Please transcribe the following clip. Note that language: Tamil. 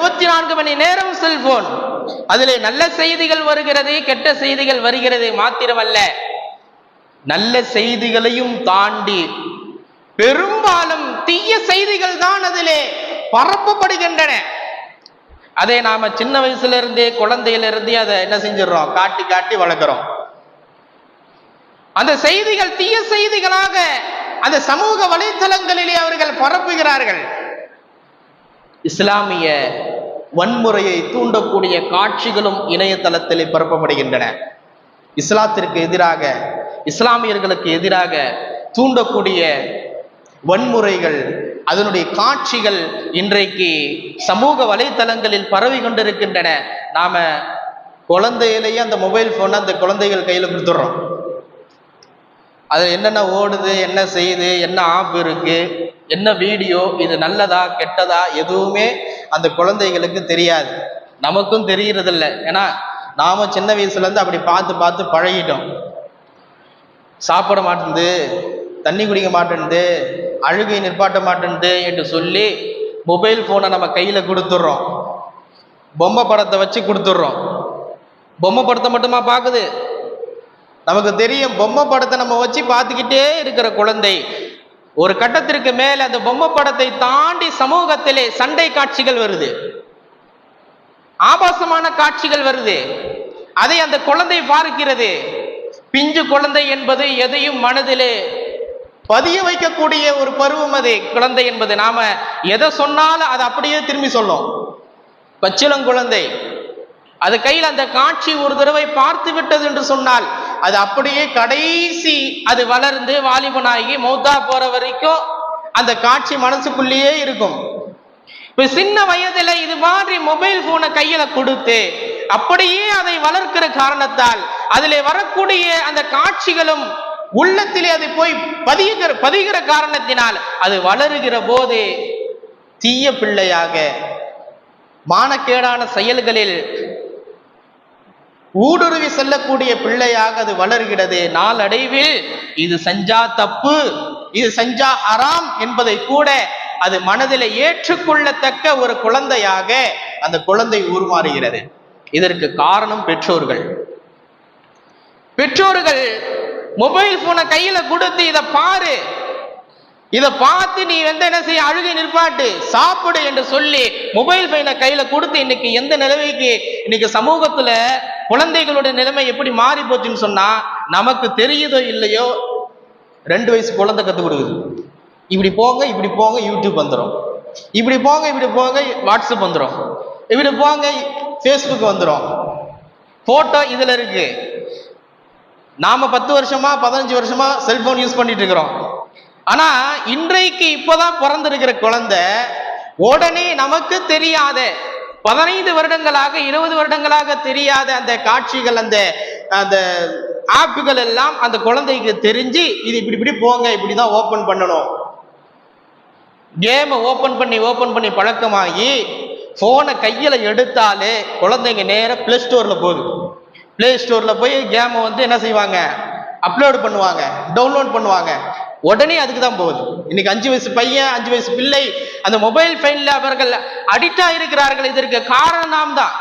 இருபத்தி நான்கு மணி நேரம் செல்போன். அதிலே நல்ல செய்திகள் வருகிறது கெட்ட செய்திகள் வருகிறது மாத்திரமல்ல. நல்ல செய்திகளையும் தாண்டி பெரும்பாலும் தீய செய்திகள் தான் அதிலே பரப்பப்படுகின்றன. அதை நாம சின்ன வயசுல இருந்தே குழந்தையில இருந்தே அதை என்ன செஞ்சிடறோம்? காட்டி காட்டி வளர்க்குறோம். அந்த செய்திகள் தீய செய்திகளாக அந்த சமூக வலைத்தளங்களிலே அவர்கள் பரப்புகிறார்கள். இஸ்லாமிய வன்முறையை தூண்டக்கூடிய காட்சிகளும் இணையதளத்தில் பரப்பப்படுகின்றன. இஸ்லாத்திற்கு எதிராக இஸ்லாமியர்களுக்கு எதிராக தூண்டக்கூடிய வன்முறைகள் அதனுடைய காட்சிகள் இன்றைக்கு சமூக வலைத்தளங்களில் பரவி கொண்டிருக்கின்றன. நாம குழந்தையிலேயே அந்த மொபைல் போனை அந்த குழந்தைகள் கையில் கொடுத்துட்றோம். அதில் என்னென்ன ஓடுது என்ன செய்யுது என்ன ஆப் இருக்கு என்ன வீடியோ இது நல்லதா கெட்டதா எதுவுமே அந்த குழந்தைகளுக்கு தெரியாது. நமக்கும் தெரிகிறதில்ல ஏன்னா நாம சின்ன வயசுலேருந்து அப்படி பார்த்து பார்த்து பழகிட்டோம். சாப்பிட மாட்டேங்குது தண்ணி குடிக்க மாட்டேன்து அழுகை நிற்பாட்ட மாட்டேன்து என்று சொல்லி மொபைல் ஃபோனை நம்ம கையில் கொடுத்துட்றோம். பொம்மை படத்தை வச்சு கொடுத்துட்றோம். பொம்மை படத்தை மட்டுமா பார்க்குது? நமக்கு தெரியும் பொம்மை படத்தை நம்ம வச்சு பார்த்துக்கிட்டே இருக்கிற குழந்தை. ஒரு கட்டத்திற்கு மேல அந்த பொம்மை படத்தை தாண்டி சமூகத்திலே சண்டை காட்சிகள் வருது. ஆபாசமான காட்சிகள் வருது. அதை அந்த குழந்தை பார்க்கிறது. பிஞ்சு குழந்தை என்பது எதையும் மனதிலே பதிய வைக்கக்கூடிய ஒரு பருவம் அது. குழந்தை என்பது நாம எதை சொன்னாலும் அதை அப்படியே திரும்பி சொல்லும். பச்சிளங்குழந்தை அது கையில் அந்த காட்சி ஒரு தடவை பார்த்து விட்டது என்று சொன்னால் அது அப்படியே கடைசி அது வளர்ந்து வாலிபனாகி மௌத்தா போற வரைக்கும் அந்த காட்சி மனசுக்குள்ளேயே இருக்கும். இப்ப சின்ன வயதுல இது மாதிரி மொபைல் போனை கையில கொடுத்து அப்படியே அதை வளர்க்கிற காரணத்தால் அதில் வரக்கூடிய அந்த காட்சிகளும் உள்ளத்திலே அது போய் பதிகிற பதிகிற காரணத்தினால் அது வளருகிற போது தீய பிள்ளையாக மானக்கேடான செயல்களில் ஊடுருவி செல்லக்கூடிய பிள்ளையாக அது வளர்கிறது. நாளடைவில் இது செஞ்சா தப்பு இது செஞ்சா அறாம் என்பதை கூட அது மனதில் ஏற்றுக்கொள்ளத்தக்க ஒரு குழந்தையாக அந்த குழந்தை உருமாறுகிறது. இதற்கு காரணம் பெற்றோர்கள். பெற்றோர்கள் மொபைல் போனை கையில கொடுத்து இதை பாரு. இதை பார்த்து நீ வந்து என்ன செய்ய அழுகை நிற்பாட்டு. சாப்பிடு என்று சொல்லி மொபைல் பையனை கையில கொடுத்து இன்னைக்கு எந்த நிலைமைக்கு இன்னைக்கு சமூகத்துல குழந்தைகளுடைய நிலைமை எப்படி மாறி போச்சுன்னு சொன்னா நமக்கு தெரியுதோ இல்லையோ ரெண்டு வயசு குழந்தை கற்றுக் கொடுக்குது. இப்படி போங்க இப்படி போங்க யூடியூப் வந்துடும் இப்படி போங்க இப்படி போங்க வாட்ஸ்அப் வந்துடும் இப்படி போங்க ஃபேஸ்புக் வந்துடும் ஃபோட்டோ இதில் இருக்கு. நாம பத்து வருஷமா பதினஞ்சு வருஷமா செல்போன் யூஸ் பண்ணிட்டு இருக்கிறோம். ஆனா இன்றைக்கு இப்போதான் பிறந்திருக்கிற குழந்தை உடனே நமக்கு தெரியாத. பதினைந்து வருடங்களாக இருபது வருடங்களாக தெரியாத அந்த காட்சிகள் அந்த அந்த ஆப்புகள் எல்லாம் அந்த குழந்தைக்கு தெரிஞ்சு இது இப்படி இப்படி போங்க இப்படிதான் ஓபன் பண்ணணும். கேமை ஓபன் பண்ணி ஓபன் பண்ணி பழக்கமாகி போனை கையில எடுத்தாலே குழந்தைங்க நேராக பிளே ஸ்டோர்ல போகுது. பிளே ஸ்டோர்ல போய் கேமை வந்து என்ன செய்வாங்க? அப்லோடு பண்ணுவாங்க டவுன்லோட் பண்ணுவாங்க. உடனே அதுக்கு தான் போகுது. இன்னைக்கு அஞ்சு வயசு பையன் அஞ்சு வயசு பிள்ளை அந்த மொபைல் ஃபைனில் அவர்கள் அடிக்ட் இருக்கிறார்கள் இதற்கு காரணம் நாம் தான்.